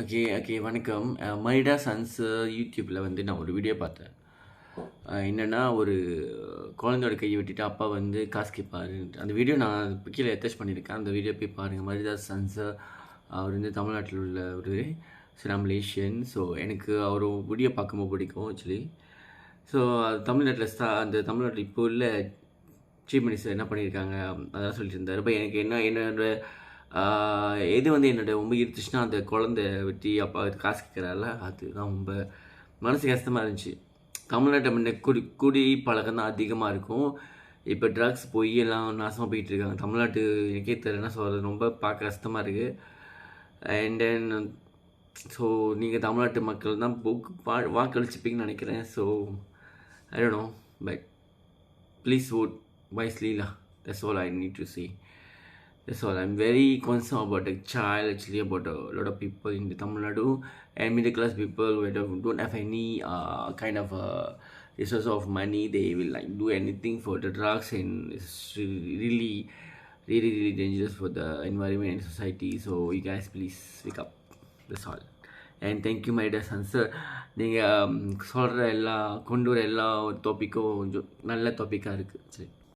Okay okay வணக்கம். Maida sons யூடியூப்பில் வந்து நான் ஒரு வீடியோ பார்த்தேன். என்னென்னா ஒரு குழந்தையோட கையை விட்டுட்டு அப்பா வந்து காசு கேட்பாரு. அந்த வீடியோ நான் கீழே அட்டாச் பண்ணியிருக்கேன். அந்த வீடியோ போய் பாருங்கள் மரிதாஸ் சன்ஸ் அவர் வந்து தமிழ்நாட்டில் உள்ள ஒரு சில ஸோ எனக்கு அவர் வீடியோ பார்க்கும்போது பிடிக்கும் ஆக்சுவலி ஸோ தமிழ்நாட்டில் ஸ்டா அந்த தமிழ்நாட்டில் இப்போ உள்ள சீஃப் மினிஸ்டர் என்ன பண்ணியிருக்காங்க அதான் சொல்லிட்டு இருந்தார். இப்போ எனக்கு என்ன என்னோட எது வந்து என்னோட ரொம்ப இருந்துச்சுன்னா அந்த குழந்தை வெட்டி அப்பா காசு கேட்குறாருல அதுதான் ரொம்ப மனசு கஷ்டமாக இருந்துச்சு. தமிழ்நாட்டை முன்ன குடி குடி பழக்கம் தான் அதிகமாக இருக்கும். இப்போ ட்ரக்ஸ் போய் எல்லாம் நாசமாக போயிட்டு இருக்காங்க. தமிழ்நாட்டு எனக்கே தெரியலன்னா சொல்கிறது ரொம்ப பார்க்க கஷ்டமாக இருக்குது அண்ட் தென் ஸோ நீங்கள் தமிழ்நாட்டு மக்கள் தான் போக்கு பா வாக்களிச்சுப்பீங்கன்னு நினைக்கிறேன். So I don't know but please vote wisely lah. That's all I need to. That's all. I'm very concerned about the child, actually, about a lot of people in the Tamil Nadu and middle class people who don't don't have any uh, kind of uh, resource of money. They will like do anything for the drugs, and it's really, really, really, really dangerous for the environment and society. So you guys, please wake up. That's all. And thank you my does sir நீங்கள் சொல்கிற எல்லா கொண்டு வர எல்லா டாப்பிக்கும் கொஞ்சம் நல்ல டாப்பிக்காக இருக்குது சரி